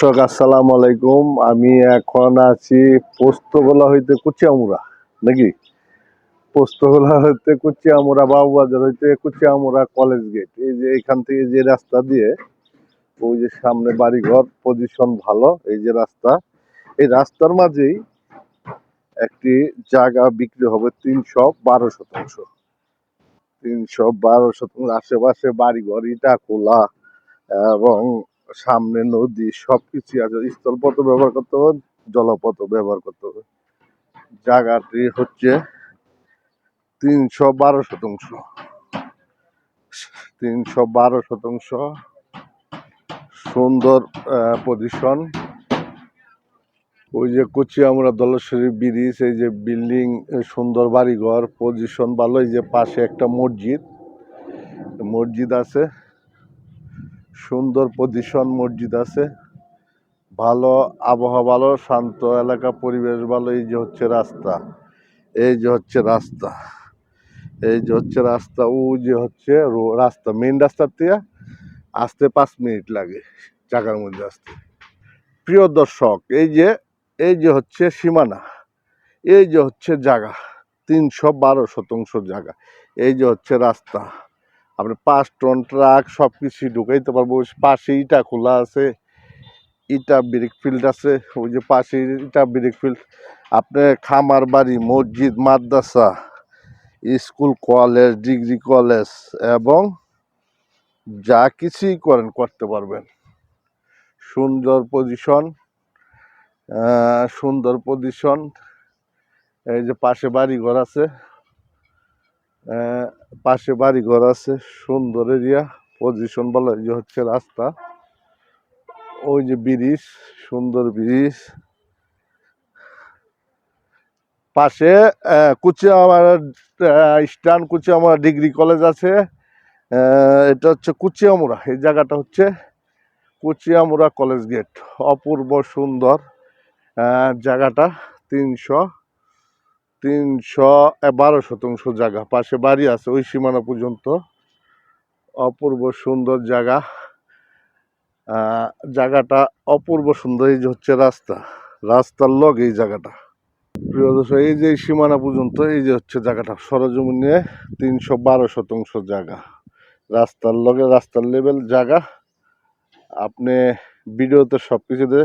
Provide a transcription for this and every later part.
দর্শক, আসসালামু আলাইকুম। আমি এখন আছি পোস্তগোলা হইতে কুচিয়ামুড়া, নাকি? পোস্তগোলা হইতে কুচিয়ামুড়া, বাবুবাজার হইতে কুচিয়ামুড়া কলেজ গেট এই যে এখান থেকে যে রাস্তা দিয়ে, ওই যে সামনে বাড়িঘর পজিশন ভালো, এই যে রাস্তা। এই রাস্তার মাঝেই একটি জায়গা বিক্রি হবে তিনশো বারো শতাংশ। তিনশো বারো শতাংশ। আশেপাশে বাড়িঘর, ইটা খোলা, এবং সামনে নদী সবকিছু আছে। স্থলপথ ব্যবহার করতে হবে জলপথ ব্যবহার করতে হবে। জায়গাটি হচ্ছে তিনশো বারো শতাংশ। তিনশো বারো শতাংশ সুন্দর পজিশন ওই যে কুচি আমরা দলেশ্বরী ব্রিজ, এই যে বিল্ডিং, সুন্দর বাড়িঘর পজিশন ভালো। এই যে পাশে একটা মসজিদ মসজিদ আছে। সুন্দর পজিশন মসজিদ আছে। ভালো আবহাওয়া, ভালো, শান্ত এলাকা, পরিবেশ ভালো, এই যে হচ্ছে রাস্তা। এই যে হচ্ছে রাস্তা। এই যে হচ্ছে রাস্তা, ও যে হচ্ছে রাস্তা মেন রাস্তার থেকে আসতে পাঁচ মিনিট লাগে চাকার মধ্যে আসতে। প্রিয় দর্শক, এই যে এই যে হচ্ছে সীমানা, এই যে হচ্ছে জায়গা, তিনশো বারো শতাংশ জায়গা, এই যে হচ্ছে রাস্তা। আপনি পাঁচ টন ট্রাক সব কিছু ঢুকাইতে পারব পাশে ইটা খোলা আছে, ইটা ব্রিক ফিল্ড আছে, ওই যে পাশে ইটা ব্রিক ফিল্ড। আপনি খামার বাড়ি, মসজিদ, মাদ্রাসা, স্কুল, কলেজ, ডিগ্রি কলেজ এবং যা কিছুই করেন, করতে পারবেন। সুন্দর পজিশন সুন্দর পজিশন। এই যে পাশে বাড়ি ঘর আছে পাশে বাড়ি ঘর আছে, সুন্দর এরিয়া পজিশন বলা যে হচ্ছে রাস্তা। ওই যে ব্রিজ, সুন্দর ব্রিজ। পাশে কুচিয়ামারা স্টান কুচিয়ামারা ডিগ্রি কলেজ আছে। এটা হচ্ছে কুচিয়ামুড়া, এই জায়গাটা হচ্ছে কুচিয়ামুড়া কলেজ গেট। অপূর্ব সুন্দর জায়গাটা তিনশো তিনশো বারো শতাংশ জায়গা, পাশে বাড়ি আছে, ওই সীমানা পর্যন্ত। অপূর্ব সুন্দর জায়গা। জায়গাটা অপূর্ব সুন্দর, এই যে হচ্ছে রাস্তা। রাস্তার লগ এই জায়গাটা। প্রিয় দর্শক, এই যে সীমানা পর্যন্ত, এই যে হচ্ছে জায়গাটা। সরজমিনে তিনশো বারো শতাংশ জায়গা। রাস্তার লগে রাস্তার লেভেল জায়গা। আপনি ভিডিওতে সব কিছুতে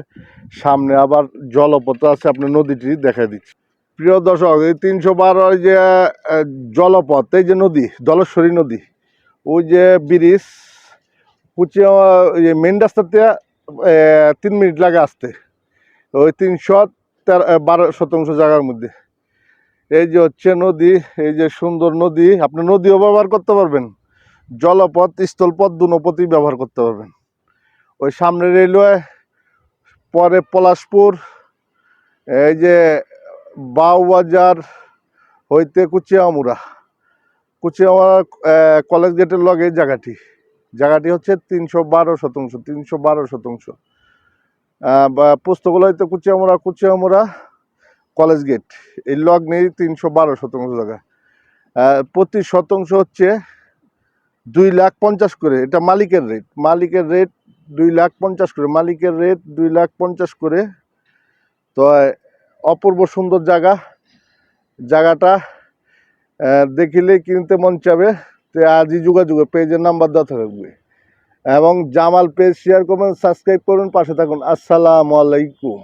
সামনে আবার জলপথ আছে, আপনি নদীটি দেখা দিচ্ছি। প্রিয় দর্শক, এই তিনশো বারো যে জলপথ, এই যে নদী, জলেশ্বরী নদী, ওই যে ব্রিজ ওই মেন রাস্তার থেকে তিন মিনিট লাগে আসতে। ওই তিনশো বারো শতাংশ জায়গার মধ্যে। এই যে হচ্ছে নদী, এই যে সুন্দর নদী, আপনি নদীও ব্যবহার করতে পারবেন, জলপথ, স্থলপথ দুনপথই ব্যবহার করতে পারবেন। ওই সামনে রেলওয়ে, পরে পলাশপুর, এই যে বাউবাজার হইতে কুচিয়ামুড়া। কুচিয়ামুড়া কলেজ গেটের লগে জায়গাটি। জায়গাটি হচ্ছে তিনশো বারো শতাংশ, তিনশো বারো শতাংশ। পুস্তকগুলো হইতে কুচিয়ামুড়া কুচিয়ামুড়া কলেজ গেট। এই লগ নেই তিনশো বারো শতাংশ জায়গা। প্রতি শতাংশ হচ্ছে দুই লাখ পঞ্চাশ করে। এটা মালিকের রেট মালিকের রেট দুই লাখ পঞ্চাশ করে। মালিকের রেট দুই লাখ পঞ্চাশ করে। তো অপূর্ব সুন্দর জায়গা। জায়গাটা দেখিলে কিনতে মন চাবে। তো আজই যোগাযোগে, পেজের নাম্বার দেওয়া থাকবে। এবং জামাল পেজ শেয়ার করবেন সাবস্ক্রাইব করুন, পাশে থাকুন। আসসালামু আলাইকুম।